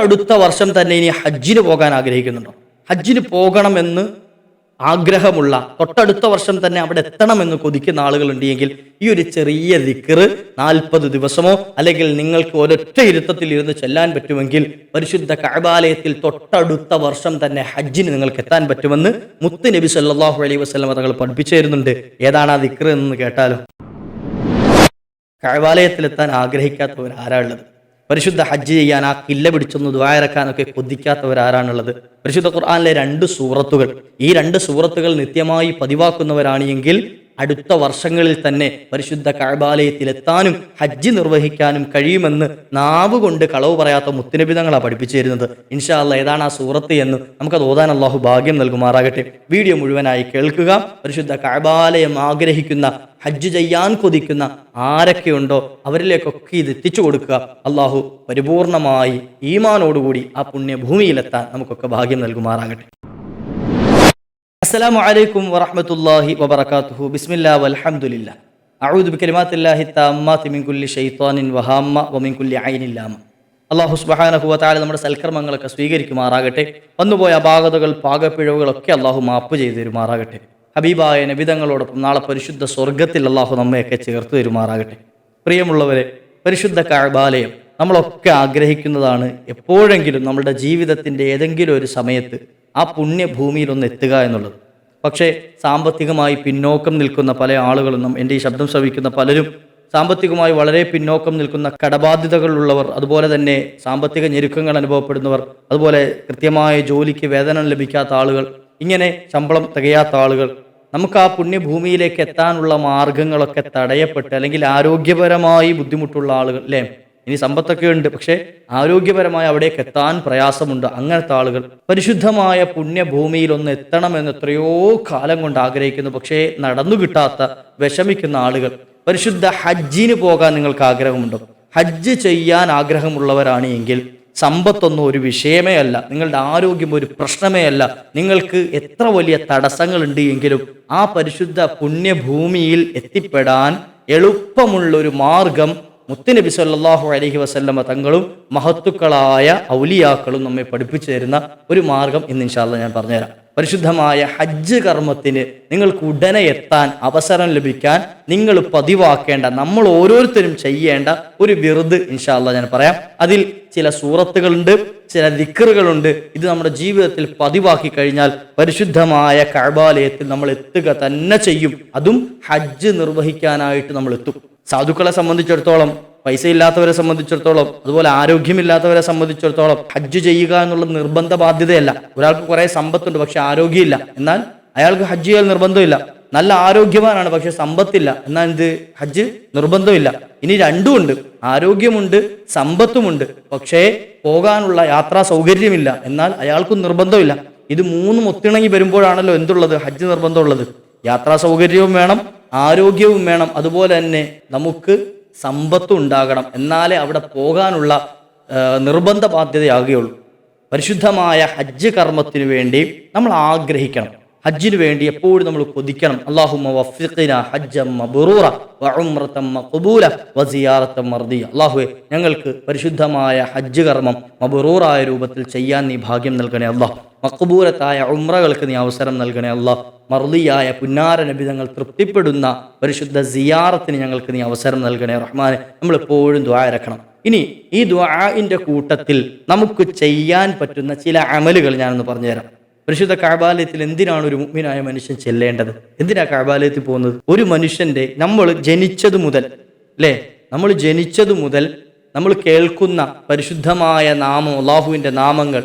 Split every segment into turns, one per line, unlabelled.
തൊട്ടടുത്ത വർഷം തന്നെ ഇനി ഹജ്ജിന് പോകാൻ ആഗ്രഹിക്കുന്നുണ്ടോ? ഹജ്ജിന് പോകണമെന്ന് ആഗ്രഹമുള്ള തൊട്ടടുത്ത വർഷം തന്നെ അവിടെ എത്തണമെന്ന് കൊതിക്കുന്ന ആളുകളുണ്ടെങ്കിൽ ഈ ഒരു ചെറിയ ദിക്കറ് നാൽപ്പത് ദിവസമോ അല്ലെങ്കിൽ നിങ്ങൾക്ക് ഒരൊറ്റ ഇരുത്തത്തിൽ ഇരുന്ന് ചെല്ലാൻ പറ്റുമെങ്കിൽ പരിശുദ്ധ കഅബാലയത്തിൽ തൊട്ടടുത്ത വർഷം തന്നെ ഹജ്ജിന് നിങ്ങൾക്ക് എത്താൻ പറ്റുമെന്ന് മുത്ത് നബി സല്ലാഹു അലൈഹി വസ്ലം തങ്ങൾ പഠിപ്പിച്ചു തരുന്നുണ്ട് ഏതാണ് ആ ദിക്കറ് എന്ന് കേട്ടാലോ? കഴവാലയത്തിലെത്താൻ ആഗ്രഹിക്കാത്തവർ ആരാ ഉള്ളത്? പരിശുദ്ധ ഹജ്ജ് ചെയ്യാൻ ആ കില്ല പിടിച്ചൊന്ന് ദ്വായറക്കാനൊക്കെ കൊതിക്കാത്തവർ ആരാണുള്ളത് പരിശുദ്ധ ഖുർആാനിലെ രണ്ട് സൂറത്തുകൾ. ഈ രണ്ട് സൂറത്തുകൾ നിത്യമായി പതിവാക്കുന്നവരാണ് എങ്കിൽ അടുത്ത വർഷങ്ങളിൽ തന്നെ പരിശുദ്ധ കഴബാലയത്തിലെത്താനും ഹജ്ജ് നിർവഹിക്കാനും കഴിയുമെന്ന് നാവ് കൊണ്ട് കളവ് പറയാത്ത മുത്തുനബിതങ്ങളാണ് പഠിപ്പിച്ചു തരുന്നത് ഇൻഷാല്ല ഏതാണ് ആ സൂറത്ത് എന്ന് നമുക്കത് ഓതാൻ അള്ളാഹു ഭാഗ്യം നൽകുമാറാകട്ടെ. വീഡിയോ മുഴുവനായി കേൾക്കുക. പരിശുദ്ധ കഴബാലയം ആഗ്രഹിക്കുന്ന ഹജ്ജ് ചെയ്യാൻ കൊതിക്കുന്ന ആരൊക്കെയുണ്ടോ അവരിലേക്കൊക്കെ ഇത് എത്തിച്ചു കൊടുക്കുക. അള്ളാഹു പരിപൂർണമായി ഈമാനോടുകൂടി ആ പുണ്യഭൂമിയിലെത്താൻ നമുക്കൊക്കെ ഭാഗ്യം നൽകുമാറാകട്ടെ. അസ്സലാമു അലൈക്കും വറഹ്മത്തുള്ളാഹി വബറകാതുഹു ബിസ്മില്ലാ വൽഹംദുലില്ലാ. അഊദു ബികലിമാത്തില്ലാഹി തമ്മാത്തി മിൻ കുല്ലി ശൈത്വാനിൻ വഹാമ്മ വമിൻ കുല്ലി ഐനിൻ ലാമ. അല്ലാഹു സുബ്ഹാനഹു വതആല നമ്മുടെ സൽക്കർമ്മങ്ങളൊക്കെ സ്വീകരിക്കുമാറാകട്ടെ. വന്നുപോയ അപാകതകൾ പാകപ്പിഴവുകളൊക്കെ അള്ളാഹു മാപ്പ് ചെയ്തു തരുമാറാകട്ടെ. ഹബീബായ നബിതങ്ങളോടൊപ്പം നാളെ പരിശുദ്ധ സ്വർഗത്തിൽ അള്ളാഹു നമ്മയൊക്കെ ചേർത്ത് തരുമാറാകട്ടെ. പ്രിയമുള്ളവരെ പരിശുദ്ധ കഅബാലയം നമ്മളൊക്കെ ആഗ്രഹിക്കുന്നതാണ് എപ്പോഴെങ്കിലും നമ്മുടെ ജീവിതത്തിന്റെ ഏതെങ്കിലും ഒരു സമയത്ത് ആ പുണ്യഭൂമിയിലൊന്ന് എത്തുക എന്നുള്ളത്. പക്ഷേ സാമ്പത്തികമായി പിന്നോക്കം നിൽക്കുന്ന പല ആളുകളൊന്നും എന്റെ ഈ ശബ്ദം ശ്രവിക്കുന്ന പലരും സാമ്പത്തികമായി വളരെ പിന്നോക്കം നിൽക്കുന്ന കടബാധ്യതകളുള്ളവർ അതുപോലെ തന്നെ സാമ്പത്തിക ഞെരുക്കങ്ങൾ അനുഭവപ്പെടുന്നവർ അതുപോലെ കൃത്യമായ ജോലിക്ക് വേതനം ലഭിക്കാത്ത ആളുകൾ ഇങ്ങനെ ശമ്പളം തികയാത്ത ആളുകൾ. നമുക്ക് ആ പുണ്യഭൂമിയിലേക്ക് എത്താനുള്ള മാർഗങ്ങളൊക്കെ തടയപ്പെട്ട് അല്ലെങ്കിൽ ആരോഗ്യപരമായി ബുദ്ധിമുട്ടുള്ള ആളുകൾ അല്ലേ? ഇനി സമ്പത്തൊക്കെ ഉണ്ട്. പക്ഷേ ആരോഗ്യപരമായി അവിടേക്ക് എത്താൻ പ്രയാസമുണ്ട്. അങ്ങനത്തെ ആളുകൾ പരിശുദ്ധമായ പുണ്യഭൂമിയിൽ ഒന്ന് എത്തണമെന്ന് എത്രയോ കാലം കൊണ്ട് ആഗ്രഹിക്കുന്നു. പക്ഷേ നടന്നു കിട്ടാത്ത വിഷമിക്കുന്ന ആളുകൾ പരിശുദ്ധ ഹജ്ജിന് പോകാൻ നിങ്ങൾക്ക് ആഗ്രഹമുണ്ടോ? ഹജ്ജ് ചെയ്യാൻ ആഗ്രഹമുള്ളവരാണ് എങ്കിൽ സമ്പത്തൊന്നും ഒരു വിഷയമേ അല്ല. നിങ്ങളുടെ ആരോഗ്യം ഒരു പ്രശ്നമേ അല്ല. നിങ്ങൾക്ക് എത്ര വലിയ തടസ്സങ്ങളുണ്ട് എങ്കിലും ആ പരിശുദ്ധ പുണ്യഭൂമിയിൽ എത്തിപ്പെടാൻ എളുപ്പമുള്ളൊരു മാർഗം മുത്തുനബി സല്ലാഹു അലഹി വസല്ലമ തങ്ങളും മഹത്തുക്കളായ ഔലിയാക്കളും നമ്മെ പഠിപ്പിച്ചു തരുന്ന ഒരു മാർഗം ഇന്ന് ഇൻഷാല്ല ഞാൻ പറഞ്ഞുതരാം. പരിശുദ്ധമായ ഹജ്ജ് കർമ്മത്തിന് നിങ്ങൾക്ക് ഉടനെ എത്താൻ അവസരം ലഭിക്കാൻ നിങ്ങൾ പതിവാക്കേണ്ട നമ്മൾ ഓരോരുത്തരും ചെയ്യേണ്ട ഒരു വിറുത് ഇൻഷാല്ല ഞാൻ പറയാം. അതിൽ ചില സൂറത്തുകളുണ്ട് ചില ദിക്കറുകളുണ്ട് ഇത് നമ്മുടെ ജീവിതത്തിൽ പതിവാക്കി കഴിഞ്ഞാൽ പരിശുദ്ധമായ കഴബാലയത്തിൽ നമ്മൾ എത്തുക തന്നെ ചെയ്യും. അതും ഹജ്ജ് നിർവഹിക്കാനായിട്ട് നമ്മൾ എത്തും. സാധുക്കളെ സംബന്ധിച്ചിടത്തോളം പൈസ ഇല്ലാത്തവരെ സംബന്ധിച്ചിടത്തോളം അതുപോലെ ആരോഗ്യമില്ലാത്തവരെ സംബന്ധിച്ചിടത്തോളം ഹജ്ജ് ചെയ്യുക എന്നുള്ള നിർബന്ധ ബാധ്യതയല്ല. ഒരാൾക്ക് കുറെ സമ്പത്തുണ്ട് പക്ഷെ ആരോഗ്യമില്ല. എന്നാൽ അയാൾക്ക് ഹജ്ജ് ചെയ്യാൻ നിർബന്ധമില്ല. നല്ല ആരോഗ്യവാനാണ് പക്ഷെ സമ്പത്തില്ല. എന്നാൽ ഇത് ഹജ്ജ് നിർബന്ധമില്ല. ഇനി രണ്ടുമുണ്ട് ആരോഗ്യമുണ്ട് സമ്പത്തുമുണ്ട് പക്ഷേ പോകാനുള്ള യാത്രാ സൗകര്യമില്ല. എന്നാൽ അയാൾക്കും നിർബന്ധമില്ല. ഇത് മൂന്നും ഒത്തിണങ്ങി വരുമ്പോഴാണല്ലോ എന്തുള്ളത്? ഹജ്ജ് നിർബന്ധമുള്ളത്. യാത്രാ സൗകര്യവും വേണം ആരോഗ്യവും വേണം. അതുപോലെ തന്നെ നമുക്ക് സമ്പത്തും ഉണ്ടാകണം. എന്നാലേ അവിടെ പോകാനുള്ള നിർബന്ധ ബാധ്യതയാകുകയുള്ളൂ. പരിശുദ്ധമായ ഹജ്ജ് കർമ്മത്തിനു വേണ്ടി നമ്മൾ ആഗ്രഹിക്കണം. ഹജ്ജിന് വേണ്ടി എപ്പോഴും നമ്മൾ കൊതിക്കണം. വഫിഖിന ഹജ്ജം മബറൂറ മർദിയ. ഞങ്ങൾക്ക് പരിശുദ്ധമായ ഹജ്ജ് കർമ്മം മബുറൂറായ രൂപത്തിൽ ചെയ്യാൻ നീ ഭാഗ്യം നൽകണേ അള്ളാഹ് മഖ്ബൂലത്തായ ഉമ്രകൾക്ക് നീ അവസരം നൽകണേ അള്ളാഹ് മർദിയായ പുന്നാര നബിതങ്ങൾ തൃപ്തിപ്പെടുന്ന പരിശുദ്ധ സിയാറത്തിന് ഞങ്ങൾക്ക് നീ അവസരം നൽകണേ റഹ്മാനെ. നമ്മൾ എപ്പോഴും ദ്വാരക്കണം ഇനി ഈ ദ്വാഇന്റെ കൂട്ടത്തിൽ നമുക്ക് ചെയ്യാൻ പറ്റുന്ന ചില അമലുകൾ ഞാനൊന്ന് പറഞ്ഞുതരാം. പരിശുദ്ധ കാബാലയത്തിൽ എന്തിനാണ് ഒരു മുഗ്മിനായ മനുഷ്യൻ ചെല്ലേണ്ടത്? എന്തിനാ കാബാലയത്തിൽ പോകുന്നത്? ഒരു മനുഷ്യന്റെ നമ്മൾ ജനിച്ചത് മുതൽ അല്ലേ? നമ്മൾ ജനിച്ചത് മുതൽ നമ്മൾ കേൾക്കുന്ന പരിശുദ്ധമായ നാമം അള്ളാഹുവിന്റെ നാമങ്ങൾ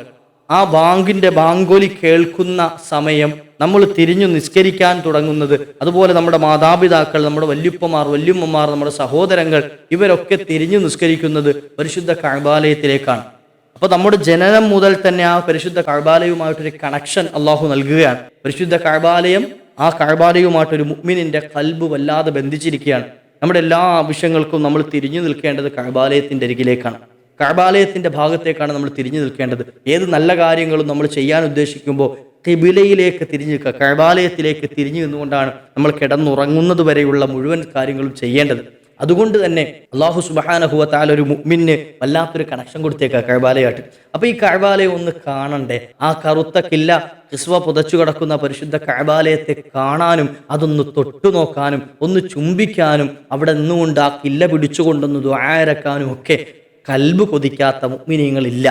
ആ ബാങ്കിന്റെ ബാങ്കൊലി കേൾക്കുന്ന സമയം നമ്മൾ തിരിഞ്ഞു നിസ്കരിക്കാൻ തുടങ്ങുന്നത്. അതുപോലെ നമ്മുടെ മാതാപിതാക്കൾ നമ്മുടെ വല്യുപ്പമാർ വല്യുമ്മമാർ നമ്മുടെ സഹോദരങ്ങൾ ഇവരൊക്കെ തിരിഞ്ഞു നിസ്കരിക്കുന്നത് പരിശുദ്ധ കഴബാലയത്തിലേക്കാണ് അപ്പൊ നമ്മുടെ ജനനം മുതൽ തന്നെ ആ പരിശുദ്ധ കഴബാലയുമായിട്ടൊരു കണക്ഷൻ അള്ളാഹു നൽകുകയാണ്. പരിശുദ്ധ കഴബാലയം ആ കഴബാലയുമായിട്ടൊരു മുഗ്മിനിന്റെ കൽബ് വല്ലാതെ ബന്ധിച്ചിരിക്കുകയാണ്. നമ്മുടെ എല്ലാ ആവശ്യങ്ങൾക്കും നമ്മൾ തിരിഞ്ഞു നിൽക്കേണ്ടത് കാഴ്ബാലയത്തിന്റെ അരികിലേക്കാണ്. കാഴ്ബാലയത്തിന്റെ ഭാഗത്തേക്കാണ് നമ്മൾ തിരിഞ്ഞു നിൽക്കേണ്ടത്. ഏത് നല്ല കാര്യങ്ങളും നമ്മൾ ചെയ്യാൻ ഉദ്ദേശിക്കുമ്പോൾ കിബിലയിലേക്ക് തിരിഞ്ഞു നിൽക്കുക കഴബാലയത്തിലേക്ക് തിരിഞ്ഞു നിന്നുകൊണ്ടാണ് നമ്മൾ കിടന്നുറങ്ങുന്നത് വരെയുള്ള മുഴുവൻ കാര്യങ്ങളും ചെയ്യേണ്ടത്. അതുകൊണ്ട് തന്നെ അള്ളാഹു സുബാനഹുവത്താൽ ഒരു മുഅ്മിന് വല്ലാത്തൊരു കണക്ഷൻ കൊടുത്തേക്ക കഴബാലയായിട്ട് അപ്പൊ ഈ കഴബാലയെ ഒന്ന് കാണണ്ടേ? ആ കറുത്ത കില്ല കിസ്വ പുതച്ചു കിടക്കുന്ന പരിശുദ്ധ കഴബാലയത്തെ കാണാനും അതൊന്ന് തൊട്ടു നോക്കാനും ഒന്ന് ചുംബിക്കാനും അവിടെ നിന്നുകൊണ്ട് ആ കില്ല പിടിച്ചുകൊണ്ടൊന്ന് ദ്വാരക്കാനും ഒക്കെ കൽബ് കൊതിക്കാത്ത മുഅ്മിനീങ്ങളില്ല.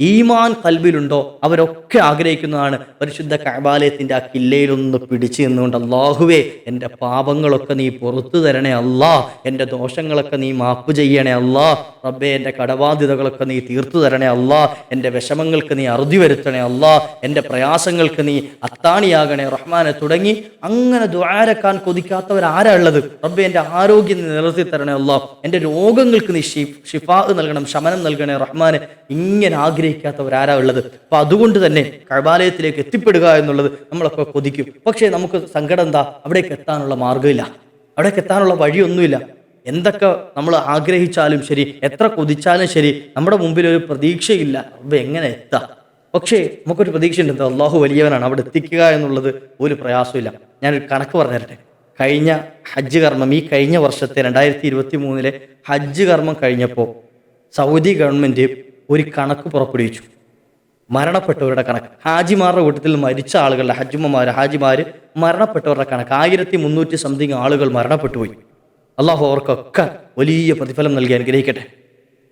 ഈമാൻ കൽബിലുണ്ടോ അവരൊക്കെ ആഗ്രഹിക്കുന്നതാണ് പരിശുദ്ധ കഅബാലയത്തിന്റെ ആ കില്ലയിലൊന്ന് പിടിച്ചു നിന്നുകൊണ്ട് അള്ളാഹുവേ എന്റെ പാപങ്ങളൊക്കെ നീ പുറത്തു തരണേ അല്ലാ. എന്റെ ദോഷങ്ങളൊക്കെ നീ മാപ്പ് ചെയ്യണേ അല്ലാ. റബ്ബേ എന്റെ കടബാധ്യതകളൊക്കെ നീ തീർത്തു തരണേ അല്ലാ. എന്റെ വിഷമങ്ങൾക്ക് നീ അറുതി വരുത്തണേ അല്ലാ. എന്റെ പ്രയാസങ്ങൾക്ക് നീ അത്താണിയാകണേ. റഹ്മാനെ തുടങ്ങി അങ്ങനെ ദ്വാരക്കാൻ കൊതിക്കാത്തവരാരാ ഉള്ളത് റബ്ബെ എന്റെ ആരോഗ്യം നിലനിർത്തി തരണേ അല്ലാ. എന്റെ രോഗങ്ങൾക്ക് നീ ഷിഫാ നൽകണം ശമനം നൽകണേ റഹ്മാനെ. ഇങ്ങനെ ആഗ്രഹിക്കാത്തവരാരാ ഉള്ളത്? അപ്പൊ അതുകൊണ്ട് തന്നെ കഴബാലയത്തിലേക്ക് എത്തിപ്പെടുക എന്നുള്ളത് നമ്മളൊക്കെ കൊതിക്കും. പക്ഷേ നമുക്ക് സങ്കടം എന്താ? അവിടേക്ക് എത്താനുള്ള മാർഗമില്ല. അവിടേക്ക് എത്താനുള്ള വഴിയൊന്നുമില്ല. എന്തൊക്കെ നമ്മൾ ആഗ്രഹിച്ചാലും ശരി എത്ര കൊതിച്ചാലും ശരി നമ്മുടെ മുമ്പിൽ ഒരു പ്രതീക്ഷയില്ല. അപ്പം എങ്ങനെ എത്താം? പക്ഷേ നമുക്കൊരു പ്രതീക്ഷയുണ്ട്. എന്താ? അള്ളാഹു വലിയവനാണ്. അവിടെ എത്തിക്കുക എന്നുള്ളത് ഒരു പ്രയാസമില്ല ഞാനൊരു കണക്ക് പറഞ്ഞു തരട്ടെ കഴിഞ്ഞ ഹജ്ജ് കർമ്മം ഈ കഴിഞ്ഞ വർഷത്തെ രണ്ടായിരത്തി ഇരുപത്തി മൂന്നിലെ ഹജ്ജ് കർമ്മം കഴിഞ്ഞപ്പോൾ സൗദി ഗവൺമെന്റ് ഒരു കണക്ക് പുറപ്പെടുവിച്ചു. മരണപ്പെട്ടവരുടെ കണക്ക്. ഹാജിമാരുടെ കൂട്ടത്തിൽ മരിച്ച ആളുകളുടെ ഹജ്ജുമ്മമാർ ഹാജിമാർ മരണപ്പെട്ടവരുടെ കണക്ക്. ആയിരത്തി മുന്നൂറ്റി സംതിങ് ആളുകൾ മരണപ്പെട്ടു പോയി. അള്ളാഹു അവർക്കൊക്കെ വലിയ പ്രതിഫലം നൽകി അനുഗ്രഹിക്കട്ടെ.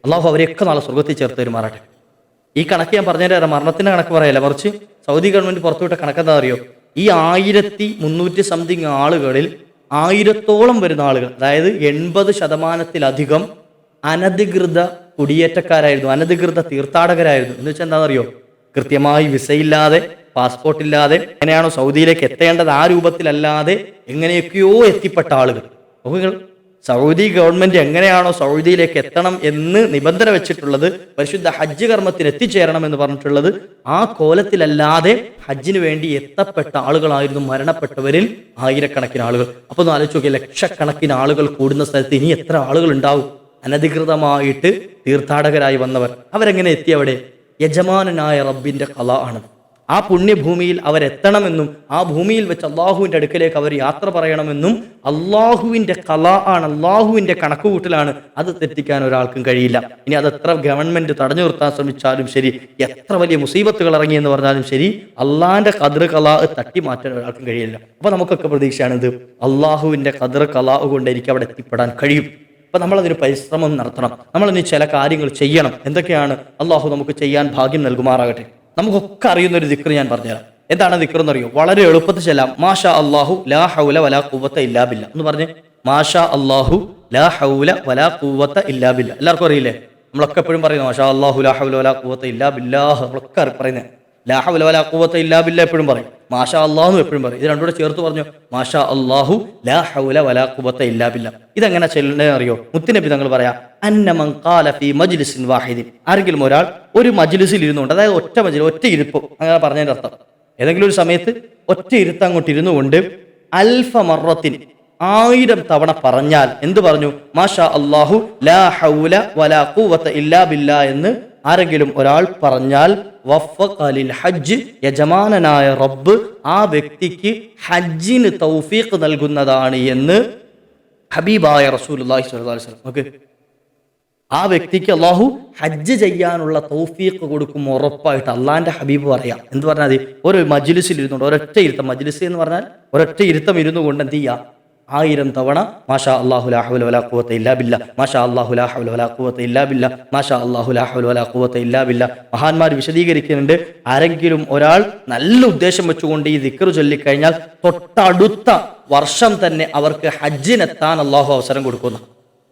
അള്ളാഹു അവരെയൊക്കെ നാളെ സ്വർഗത്തിൽ ചേർത്ത് തരുമാറട്ടെ ഈ കണക്ക് ഞാൻ പറഞ്ഞുതരാം മരണത്തിന്റെ കണക്ക് പറയല്ല? മറിച്ച് സൗദി ഗവൺമെന്റ് പുറത്തുവിട്ട കണക്ക് എന്താ അറിയോ? ഈ ആയിരത്തി മുന്നൂറ്റി സംതിങ് ആളുകളിൽ ആയിരത്തോളം വരുന്ന ആളുകൾ അതായത് എൺപത് ശതമാനത്തിലധികം അനധികൃത കുടിയേറ്റക്കാരായിരുന്നു അനധികൃത തീർത്ഥാടകരായിരുന്നു. എന്ന് വെച്ചാൽ എന്താണെന്നറിയോ? കൃത്യമായി വിസയില്ലാതെ പാസ്പോർട്ട് ഇല്ലാതെ എങ്ങനെയാണോ സൗദിയിലേക്ക് എത്തേണ്ടത് ആ രൂപത്തിലല്ലാതെ എങ്ങനെയൊക്കെയോ എത്തിപ്പെട്ട ആളുകൾ. നോക്കുകൾ സൗദി ഗവൺമെന്റ് എങ്ങനെയാണോ സൗദിയിലേക്ക് എത്തണം എന്ന് നിബന്ധന വെച്ചിട്ടുള്ളത് പരിശുദ്ധ ഹജ്ജ് കർമ്മത്തിൽ എത്തിച്ചേരണം എന്ന് പറഞ്ഞിട്ടുള്ളത് ആ കോലത്തിലല്ലാതെ ഹജ്ജിന് വേണ്ടി എത്തപ്പെട്ട ആളുകളായിരുന്നു മരണപ്പെട്ടവരിൽ ആയിരക്കണക്കിന് ആളുകൾ. അപ്പൊ ഒന്ന് ആലോചിച്ച് നോക്കിയാൽ ലക്ഷക്കണക്കിന് ആളുകൾ കൂടുന്ന സ്ഥലത്ത് ഇനി എത്ര ആളുകൾ ഉണ്ടാവും? അനധികൃതമായിട്ട് തീർത്ഥാടകരായി വന്നവർ. അവരെങ്ങനെ എത്തി അവിടെ? യജമാനനായ റബ്ബിന്റെ കല ആണ് ആ പുണ്യഭൂമിയിൽ അവരെത്തണമെന്നും ആ ഭൂമിയിൽ വെച്ച് അള്ളാഹുവിന്റെ അടുക്കലേക്ക് അവർ യാത്ര പറയണമെന്നും അള്ളാഹുവിന്റെ കല ആണ് അള്ളാഹുവിന്റെ കണക്കുകൂട്ടലാണ്. അത് തെറ്റിക്കാൻ ഒരാൾക്കും കഴിയില്ല. ഇനി അത് എത്ര ഗവൺമെന്റ് തടഞ്ഞു നിർത്താൻ ശ്രമിച്ചാലും ശരി എത്ര വലിയ മുസീബത്തുകൾ ഇറങ്ങി എന്ന് പറഞ്ഞാലും ശരി അള്ളാഹിന്റെ കതിർ കല തട്ടി മാറ്റാൻ ഒരാൾക്കും കഴിയില്ല. അപ്പോൾ നമുക്കൊക്കെ പ്രതീക്ഷയാണിത് ഇത് അള്ളാഹുവിന്റെ കതിർ കല കൊണ്ട് എനിക്ക് അവിടെ എത്തിപ്പെടാൻ കഴിയും. അപ്പൊ നമ്മളതിന് പരിശ്രമം നടത്തണം. നമ്മളിനി ചില കാര്യങ്ങൾ ചെയ്യണം. എന്തൊക്കെയാണ് അള്ളാഹു നമുക്ക് ചെയ്യാൻ ഭാഗ്യം നൽകുമാറാകട്ടെ. നമുക്കൊക്കെ അറിയുന്ന ഒരു ദിക്ർ ഞാൻ പറഞ്ഞുതരാം. എന്താണ് ദിക്ർ എന്നറിയോ? വളരെ എളുപ്പത്തിൽ ചെല്ലാം മാഷാ അള്ളാഹു ലാ ഹൗല വലാ കൂവത്ത ഇല്ലാ ബില്ല. എന്ന് പറഞ്ഞ്. മാഷാ അള്ളാഹു ലാ ഹൗല വലാ കൂവത്ത ഇല്ലാ ബില്ല. എല്ലാവർക്കും അറിയില്ലേ? നമ്മളൊക്കെ എപ്പോഴും പറയുന്നത് മാഷാ അള്ളാഹു ലാ ഹൗല വലാ കൂവത്ത ഇല്ലാ ബില്ലാഹ് നമ്മളൊക്കെ പറയുന്നത്. ലാ വല വലാ കൂവത്ത ഇല്ലാ ബില്ല എപ്പോഴും പറയും. മാഷാ അള്ളാഹു എപ്പോഴും പറയും. ഇത് രണ്ടുകൂടെ ചേർത്ത് പറഞ്ഞു മാഷാ അള്ളാഹു ലാ ഹൗല വലാ കൂവത്ത ഇല്ലാ ബില്ല ഇതെങ്ങനെ ചെല്ലണേ അറിയോ? മുത്തുനബി തങ്ങൾ പറയാ അന്നമൻ ഫീ മജ്ലിസിൻ വാഹിദിൻ. ആരെങ്കിലും ഒരാൾ ഒരു മജ്ലിസിൽ ഇരുന്നുകൊണ്ട് അതായത് ഒറ്റ മജ്ലിസ് ഒറ്റ ഇരിപ്പ് അങ്ങനെ പറഞ്ഞതിന്റെ അർത്ഥം. ഏതെങ്കിലും ഒരു സമയത്ത് ഒറ്റ ഇരുത്ത് അങ്ങോട്ട് ഇരുന്നു കൊണ്ട് അൽഫ മറത്തിൻ ആയിരം തവണ പറഞ്ഞാൽ എന്ത് പറഞ്ഞു? മാഷാ അള്ളാഹു ലാ ഹൗല വലാ ഖുവത ഇല്ലാ ബില്ലാ എന്ന് ആരെങ്കിലും ഒരാൾ പറഞ്ഞാൽ വഫഖലിൽ ഹജ്ജ് യജമാനനായ റബ്ബ് ആ വ്യക്തിക്ക് ഹജ്ജിന് തൗഫീഖ് നൽകുന്നതാണ് എന്ന് ഹബീബായ വസല്ലം നോക്ക്. ആ വ്യക്തിക്ക് അള്ളാഹു ഹജ്ജ് ചെയ്യാനുള്ള തൗഫീഖ് കൊടുക്കും ഉറപ്പായിട്ട് അള്ളാഹിന്റെ ഹബീബ് പറയാം. എന്ത് പറഞ്ഞാൽ ഒരു മജ്ലിസിൽ ഇരുന്നുകൊണ്ട് ഒരൊറ്റ ഇരുത്തം മജ്ലിസ് എന്ന് പറഞ്ഞാൽ ഒരൊറ്റ ഇരുത്തം ഇരുന്നു കൊണ്ട് എന്ത് ചെയ്യാം? ആയിരം തവണ മാഷാ അള്ളാഹു ലാഹുൽ വലാ ഖുവത ഇല്ലാ ബില്ല മാഷാ അള്ളാഹു ലാഹുൽ വലാ ഖുവത ഇല്ലാ ബില്ല മാഷാ അള്ളാഹു ലാഹുൽ വലാ ഖുവത ഇല്ലാ ബില്ല. മഹാന്മാർ വിശദീകരിക്കുന്നുണ്ട് ആരെങ്കിലും ഒരാൾ നല്ല ഉദ്ദേശം വെച്ചുകൊണ്ട് ഈ ദിക്ർ ചൊല്ലിക്കഴിഞ്ഞാൽ തൊട്ടടുത്ത വർഷം തന്നെ അവർക്ക് ഹജ്ജിനെത്താൻ അള്ളാഹു അവസരം കൊടുക്കുന്നു.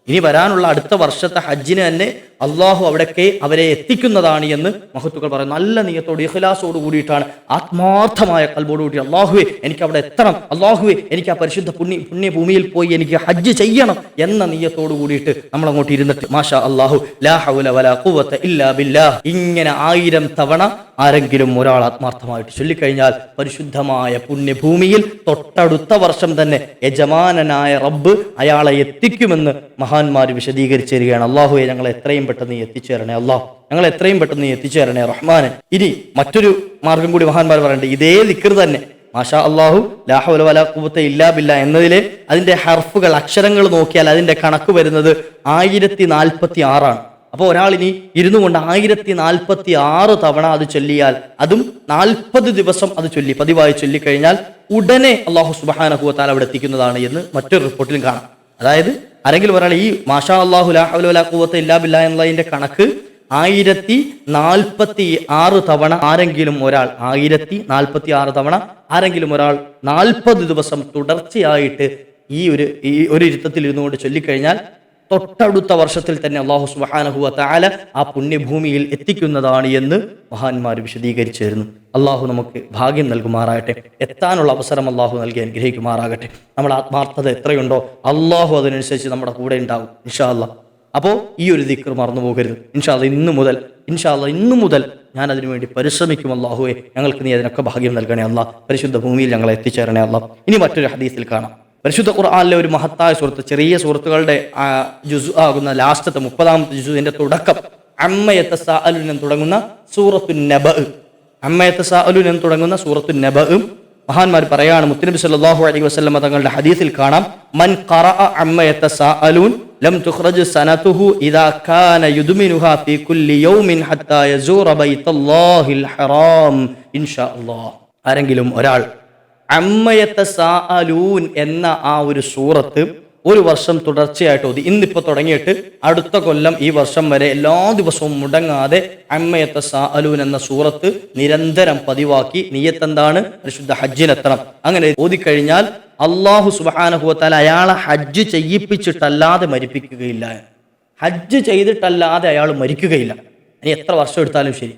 ഇനി വരാനുള്ള അടുത്ത വർഷത്തെ ഹജ്ജിന് തന്നെ അള്ളാഹു അവിടേക്ക് അവരെ എത്തിക്കുന്നതാണ് എന്ന് മഹത്തുക്കൾ പറയുന്നു. നല്ല നീയത്തോട് ഇഹ്ലാസോട് കൂടിയിട്ടാണ് ആത്മാർത്ഥമായ കൽബോട് കൂടി അള്ളാഹുവെ എനിക്ക് അവിടെ എത്തണം. അള്ളാഹുവെ എനിക്ക് ആ പരിശുദ്ധ പുണ്യ പുണ്യഭൂമിയിൽ പോയി എനിക്ക് ഹജ്ജ് ചെയ്യണം എന്ന നീയത്തോട് കൂടിയിട്ട് നമ്മൾ അങ്ങോട്ട് ഇരുന്നിട്ട് മാഷാ അള്ളാഹു ലാ ഹൗല വലാ ഖുവത ഇല്ലാ ബില്ലാഹ്. ഇങ്ങനെ ആയിരം തവണ ആരെങ്കിലും ഒരാൾ ആത്മാർത്ഥമായിട്ട് ചൊല്ലിക്കഴിഞ്ഞാൽ പരിശുദ്ധമായ പുണ്യഭൂമിയിൽ തൊട്ടടുത്ത വർഷം തന്നെ യജമാനനായ റബ്ബ് അയാളെ എത്തിക്കുമെന്ന് മഹാന്മാർ വിശദീകരിച്ചു തരികയാണ് അള്ളാഹുയെ ഞങ്ങളെ എത്രയും പെട്ടെന്ന് എത്തിച്ചേരണേ അള്ളാഹു ഞങ്ങൾ എത്രയും പെട്ടെന്ന് എത്തിച്ചേരണേ റഹ്മാനെ. ഇനി മറ്റൊരു മാർഗം കൂടി മഹാന്മാർ പറയണ്ടേ. ഇതേ ദിക്കർ തന്നെ. മാഷാ അള്ളാഹു ലാഹുല വല കൂവത്തെ ഇല്ലാ എന്നതിലെ അതിന്റെ ഹർഫുകൾ അക്ഷരങ്ങൾ നോക്കിയാൽ അതിന്റെ കണക്ക് വരുന്നത് ആയിരത്തി നാൽപ്പത്തി ആറാണ് അപ്പോൾ ഒരാൾ ഇനി ഇരുന്നു കൊണ്ട് ആയിരത്തി നാൽപ്പത്തി ആറ് തവണ അത് ചൊല്ലിയാൽ അതും നാൽപ്പത് ദിവസം അത് ചൊല്ലി പതിവായി ചൊല്ലിക്കഴിഞ്ഞാൽ ഉടനെ അള്ളാഹു സുബാനഹുവത്താൽ അവിടെ എത്തിക്കുന്നതാണ് എന്ന് മറ്റൊരു റിപ്പോർട്ടിലും കാണാം. അതായത് ആരെങ്കിലും ഒരാൾ ഈ മാഷാ അള്ളാഹു ലാഹുലാഹുവത്ത് ഇല്ലാ ബില്ല എന്നുള്ളതിന്റെ കണക്ക് ആയിരത്തി നാൽപ്പത്തി ആറ് തവണ ആരെങ്കിലും ഒരാൾ ആയിരത്തി നാൽപ്പത്തി ആറ് തവണ ആരെങ്കിലും ഒരാൾ നാൽപ്പത് ദിവസം തുടർച്ചയായിട്ട് ഈ ഒരു ഈ ഒരു ഇരുത്തത്തിൽ ഇരുന്നുകൊണ്ട് ചൊല്ലിക്കഴിഞ്ഞാൽ തൊട്ടടുത്ത വർഷത്തിൽ തന്നെ അള്ളാഹു സുബാനഹുവ താല ആ പുണ്യഭൂമിയിൽ എത്തിക്കുന്നതാണ് എന്ന് മഹാന്മാർ വിശദീകരിച്ചിരുന്നു. അള്ളാഹു നമുക്ക് ഭാഗ്യം നൽകുമാറാകട്ടെ. എത്താനുള്ള അവസരം അള്ളാഹു നൽകി അനുഗ്രഹിക്കുമാറാകട്ടെ. നമ്മുടെ ആത്മാർത്ഥത എത്രയുണ്ടോ അള്ളാഹു അതിനനുസരിച്ച് നമ്മുടെ കൂടെ ഉണ്ടാവും ഇൻഷാല്ല അപ്പോൾ ഈ ഒരു ദിക്കർ മറന്നു പോകരുത്. ഇൻഷാല്ല ഇന്നു മുതൽ ഇൻഷാല്ല ഇന്നു മുതൽ ഞാൻ അതിനു വേണ്ടി പരിശ്രമിക്കും അള്ളാഹുവെ ഞങ്ങൾക്ക് നീ അതിനൊക്കെ ഭാഗ്യം നൽകണേ അല്ല. പരിശുദ്ധ ഭൂമിയിൽ ഞങ്ങളെ എത്തിച്ചേരണേ അല്ല. ഇനി മറ്റൊരു ഹദീസിൽ കാണാം. പരിശുദ്ധ ഖുർആാനിലെ ഒരു മഹത്തായ സുഹൃത്ത് ചെറിയ സുഹൃത്തുക്കളുടെ ജുസു ആകുന്ന ലാസ്റ്റത്തെ മുപ്പതാമത്തെ ജുസുവിന്റെ തുടക്കം. അമ്മയത്തെ സാഅലുൻ തുടങ്ങുന്ന സൂറത്തു നബ അമ്മയത്തെ സാഅലുൻ എന്ന് തുടങ്ങുന്ന സൂറത്തു നബ മഹാന്മാർ പറയാണ് മുത്തനബി സല്ലല്ലാഹു അലൈഹി വസല്ലമ തങ്ങളുടെ ഹദീസിൽ കാണാം മൻ ഖറഅ അമ്മ യതസാഅലൂൻ ലം തുഖ്റജ് സനതുഹു ഇദാ കാന യുദ്മിനുഹാ ഫീ കുല്ലി യൗമിൻ ഹത്താ യസൂറ ബൈത്തല്ലാഹിൽ ഹറാം. ഇൻഷാ അല്ലാഹ്. ആരെങ്കിലും ഒരാൾ അമ്മയത്തെ സാലൂൻ എന്ന ആ ഒരു സൂറത്ത് ഒരു വർഷം തുടർച്ചയായിട്ട് ഓതി. ഇന്നിപ്പോ തുടങ്ങിയിട്ട് അടുത്ത കൊല്ലം ഈ വർഷം വരെ എല്ലാ ദിവസവും മുടങ്ങാതെ അമ്മയത്തെ സാലൂൻ എന്ന സൂറത്ത് നിരന്തരം പതിവാക്കി നീയത്തെന്താണ്? പരിശുദ്ധ ഹജ്ജിനെത്തണം അങ്ങനെ ഓതിക്കഴിഞ്ഞാൽ അള്ളാഹു സുബാനഹുവത്താൽ അയാളെ ഹജ്ജ് ചെയ്യിപ്പിച്ചിട്ടല്ലാതെ മരിപ്പിക്കുകയില്ല. ഹജ്ജ് ചെയ്തിട്ടല്ലാതെ അയാൾ മരിക്കുകയില്ല. ഇനി എത്ര വർഷം എടുത്താലും ശരി.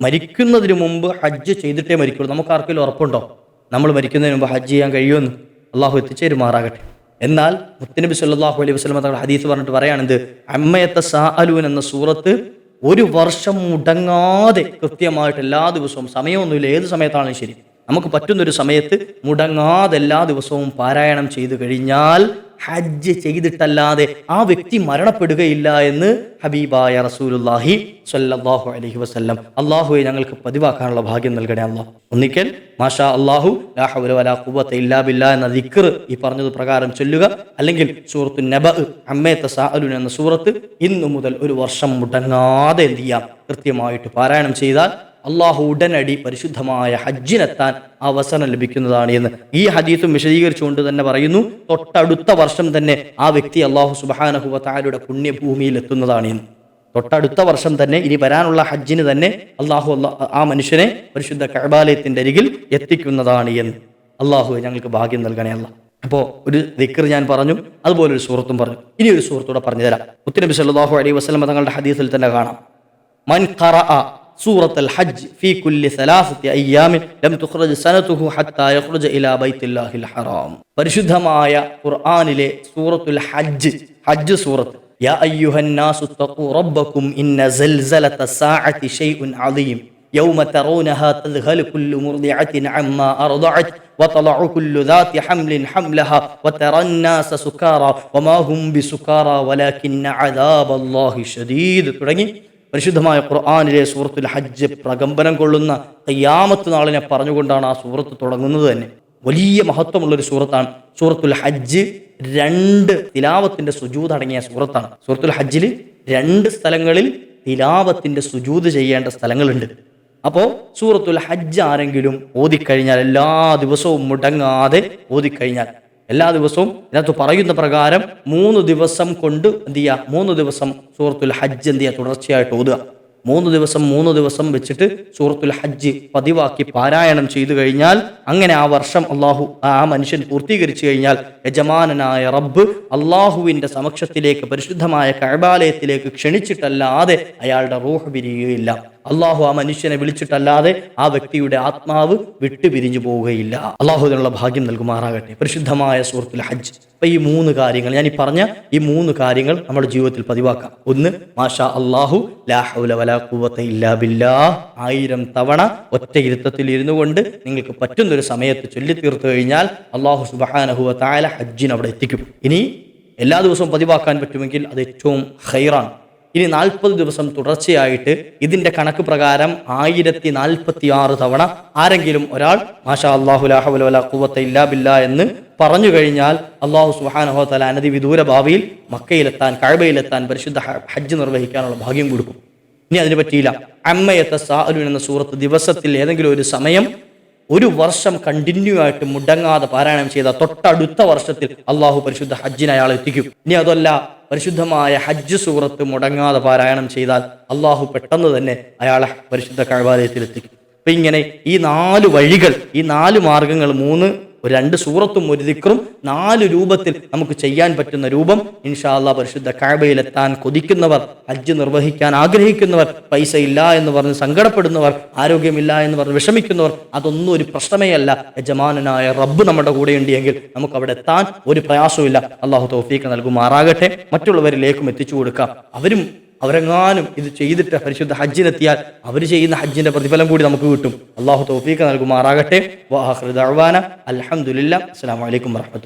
മരിക്കുന്നതിന് മുമ്പ് ഹജ്ജ് ചെയ്തിട്ടേ മരിക്കുള്ളൂ. നമുക്ക് ആർക്കെങ്കിലും ഉറപ്പുണ്ടോ? നമ്മൾ മരിക്കുന്നതിന് മുമ്പ് ഹജ്ജ് ചെയ്യാൻ കഴിയുമെന്ന് അള്ളാഹു എത്തിച്ചേരുമാറാകട്ടെ. എന്നാൽ മുത്തനബി സല്ലല്ലാഹു അലൈഹി വസ്ലമ തങ്ങളുടെ ഹദീസ് പറഞ്ഞിട്ട് പറയാണെന്ത് അമ്മയത്തെ സാഅലൂൻ എന്ന സൂറത്ത് ഒരു വർഷം മുടങ്ങാതെ കൃത്യമായിട്ട് എല്ലാ ദിവസവും സമയമൊന്നുമില്ല. ഏത് സമയത്താണെങ്കിലും ശരി. നമുക്ക് പറ്റുന്നൊരു സമയത്ത് മുടങ്ങാതെ എല്ലാ ദിവസവും പാരായണം ചെയ്തു കഴിഞ്ഞാൽ ഹജ്ജ് ചെയ്തിട്ടല്ലാതെ ആ വ്യക്തി മരണപ്പെടുകയില്ല എന്ന് ഹബീബായ റസൂലുല്ലാഹി സ്വല്ലല്ലാഹു അലഹി വസ്ല്ലം അള്ളാഹുവെ ഞങ്ങൾക്ക് പതിവാക്കാനുള്ള ഭാഗ്യം നൽകണേ അള്ളാഹ് ഒന്നിക്കൽ മാഷാ അള്ളാഹു ലാ ഹൗല വലാ ഖുവത ഇല്ലാ ബില്ലാ എന്ന ദിക്ർ ഈ പറഞ്ഞത് പ്രകാരം ചൊല്ലുക. അല്ലെങ്കിൽ സൂറത്തു നബ അമ്മേ തസാഅലുൻ എന്ന സൂറത്ത് ഇന്നു മുതൽ ഒരു വർഷം മുടങ്ങാതെ എന്ത് ചെയ്യാം? കൃത്യമായിട്ട് പാരായണം ചെയ്താൽ അള്ളാഹു ഉടനടി പരിശുദ്ധമായ ഹജ്ജിനെത്താൻ അവസരം ലഭിക്കുന്നതാണ് എന്ന് ഈ ഹദീസും വിശദീകരിച്ചുകൊണ്ട് തന്നെ പറയുന്നു. തൊട്ടടുത്ത വർഷം തന്നെ ആ വ്യക്തി അള്ളാഹു സുബാനഹുബത്താലയുടെ പുണ്യഭൂമിയിൽ എത്തുന്നതാണ് എന്ന്. തൊട്ടടുത്ത വർഷം തന്നെ ഇനി വരാനുള്ള ഹജ്ജിന് തന്നെ അള്ളാഹു ആ മനുഷ്യനെ പരിശുദ്ധ കഴബാലയത്തിന്റെ അരികിൽ എത്തിക്കുന്നതാണ് എന്ന്. അള്ളാഹു ഞങ്ങൾക്ക് ഭാഗ്യം നൽകണേ അല്ല. അപ്പോൾ ഒരു ദിക്കർ ഞാൻ പറഞ്ഞു അതുപോലെ ഒരു സുഹൃത്തും പറഞ്ഞു. ഇനി ഒരു സുഹൃത്തൂടെ പറഞ്ഞുതരാം. മുത്തുനബി സല്ലാഹു അലൈ വസ്ലം തങ്ങളുടെ ഹദീസിൽ തന്നെ കാണാം. മൻ ഖറ سورة الحج في كل ثلاثة أيام لم تخرج سنته حتى يخرج إلى بيت الله الحرام പരിശുദ്ധമായ ഖുർആനിലെ സൂറത്തുൽ ഹജ്ജ് ഹജ്ജ് സൂറത്ത് يا أيها الناس اتقوا ربكم إن زلزلة الساعة شيء عظيم يوم ترونها تذهل كل مرضعة عما أرضعت وطلع كل ذات حمل حملها وترى الناس سكارى وما هم بسكارى ولكن عذاب الله شديد തുടങ്ങി പരിശുദ്ധമായ ഖുർആാനിലെ സൂറത്തുൽ ഹജ്ജ് പ്രകമ്പനം കൊള്ളുന്ന തയ്യാമത്ത് നാളിനെ പറഞ്ഞുകൊണ്ടാണ് ആ സൂറത്ത് തുടങ്ങുന്നത് തന്നെ. വലിയ മഹത്വമുള്ളൊരു സൂറത്താണ്. സൂറത്തുൽ ഹജ്ജ് രണ്ട് തിലാവത്തിന്റെ സുജൂത് അടങ്ങിയ സൂറത്താണ്. സൂറത്തുൽ ഹജ്ജിൽ രണ്ട് സ്ഥലങ്ങളിൽ തിലാവത്തിന്റെ സുജൂത് ചെയ്യേണ്ട സ്ഥലങ്ങളുണ്ട്. അപ്പോൾ സൂറത്തുൽ ഹജ്ജ് ആരെങ്കിലും ഓതിക്കഴിഞ്ഞാൽ എല്ലാ ദിവസവും മുടങ്ങാതെ ഓതിക്കഴിഞ്ഞാൽ എല്ലാ ദിവസവും ഇതിനകത്ത് പറയുന്ന പ്രകാരം മൂന്ന് ദിവസം കൊണ്ട് എന്ത് ചെയ്യുക മൂന്ന് ദിവസം സൂറത്തുൽ ഹജ്ജ് എന്ത് ചെയ്യുക തുടർച്ചയായിട്ട് ഓതുക. മൂന്ന് ദിവസം മൂന്ന് ദിവസം വെച്ചിട്ട് സൂറത്തുൽ ഹജ്ജ് പതിവാക്കി പാരായണം ചെയ്തു കഴിഞ്ഞാൽ അങ്ങനെ ആ വർഷം അള്ളാഹു ആ മനുഷ്യൻ പൂർത്തീകരിച്ചു കഴിഞ്ഞാൽ യജമാനനായ റബ്ബ് അള്ളാഹുവിന്റെ സമക്ഷത്തിലേക്ക് പരിശുദ്ധമായ കഴബാലയത്തിലേക്ക് ക്ഷണിച്ചിട്ടല്ലാതെ അയാളുടെ റൂഹ് പിരിയുകയില്ല അള്ളാഹു ആ മനുഷ്യനെ വിളിച്ചിട്ടല്ലാതെ ആ വ്യക്തിയുടെ ആത്മാവ് വിട്ടുപിരിഞ്ഞു പോവുകയില്ല. അള്ളാഹുദിനുള്ള ഭാഗ്യം നൽകുമാറാകട്ടെ. പരിശുദ്ധമായ സൂറത്തുൽ ഹജ്ജ്. അപ്പൊ ഈ മൂന്ന് കാര്യങ്ങൾ ഞാൻ ഈ പറഞ്ഞ ഈ മൂന്ന് കാര്യങ്ങൾ നമ്മുടെ ജീവിതത്തിൽ പതിവാക്കാം. ഒന്ന് മാഷാ അള്ളാഹു ഇല്ലാ ബില്ലാ ആയിരം തവണ ഒറ്റ ഇരുത്തത്തിൽ ഇരുന്നു കൊണ്ട് നിങ്ങൾക്ക് പറ്റുന്നൊരു സമയത്ത് ചൊല്ലി തീർത്തു കഴിഞ്ഞാൽ അള്ളാഹു സുബാനഹുവ താല ഹജ്ജിന് അവിടെ എത്തിക്കും. ഇനി എല്ലാ ദിവസവും പതിവാക്കാൻ പറ്റുമെങ്കിൽ അത് ഏറ്റവും ഹൈറാണ് ഇനി നാൽപ്പത് ദിവസം തുടർച്ചയായിട്ട് ഇതിന്റെ കണക്ക് പ്രകാരം ആയിരത്തി നാൽപ്പത്തി ആറ് തവണ ആരെങ്കിലും ഒരാൾ മാഷാ അള്ളാഹുലാഹുല കുവത്ത ഇല്ലാ ബില്ല എന്ന് പറഞ്ഞു കഴിഞ്ഞാൽ അള്ളാഹു സുഹാനഹോ അനധി വിദൂര ഭാവിയിൽ മക്കയിലെത്താൻ കഴബയിലെത്താൻ പരിശുദ്ധ ഹജ്ജ് നിർവഹിക്കാനുള്ള ഭാഗ്യം കൊടുക്കും. ഇനി അതിന് പറ്റിയില്ല. അമ്മയത്തെ സാലുൻ എന്ന സൂറത്ത് ദിവസത്തിൽ ഏതെങ്കിലും ഒരു സമയം ഒരു വർഷം കണ്ടിന്യൂ ആയിട്ട് മുടങ്ങാതെ പാരായണം ചെയ്ത തൊട്ടടുത്ത വർഷത്തിൽ അള്ളാഹു പരിശുദ്ധ ഹജ്ജിനെ അയാൾ എത്തിക്കും. ഇനി അതല്ല പരിശുദ്ധമായ ഹജ്ജ് സൂറത്ത് മുടങ്ങാതെ പാരായണം ചെയ്താൽ അള്ളാഹു പെട്ടെന്ന് തന്നെ അയാളെ പരിശുദ്ധ കഴിവാലയത്തിൽ എത്തിക്കും. അപ്പൊ ഇങ്ങനെ ഈ നാല് വഴികൾ ഈ നാല് മാർഗങ്ങൾ മൂന്ന് ഒരു രണ്ട് സൂറത്തും ഒരു ദിക്റും നാല് രൂപത്തിൽ നമുക്ക് ചെയ്യാൻ പറ്റുന്ന രൂപം ഇൻഷാല്ല പരിശുദ്ധ കാബയിലെത്താൻ കൊതിക്കുന്നവർ ഹജ്ജ് നിർവഹിക്കാൻ ആഗ്രഹിക്കുന്നവർ പൈസ ഇല്ല എന്ന് പറഞ്ഞ് സങ്കടപ്പെടുന്നവർ ആരോഗ്യമില്ല എന്ന് പറഞ്ഞ് വിഷമിക്കുന്നവർ അതൊന്നും ഒരു പ്രശ്നമേ അല്ല. യജമാനനായ റബ്ബ് നമ്മുടെ കൂടെ ഉണ്ടെങ്കിൽ നമുക്ക് അവിടെ എത്താൻ ഒരു പ്രയാസവും ഇല്ല അള്ളാഹു തോഫീക്ക് നൽകുമാറാകട്ടെ. മറ്റുള്ളവരിലേക്കും എത്തിച്ചു കൊടുക്കാം. അവരും അവരെങ്ങാനും ഇത് ചെയ്തിട്ട് പരിശുദ്ധ ഹജ്ജിനെത്തിയാൽ അവർ ചെയ്യുന്ന ഹജ്ജിന്റെ പ്രതിഫലം കൂടി നമുക്ക് കിട്ടും. അള്ളാഹു തോഫീക്ക് നൽകുമാറാകട്ടെ. വാഹൃദാന അലഹമുല്ല അസ്സാം വലൈക്കും വർഹമത്തുള്ള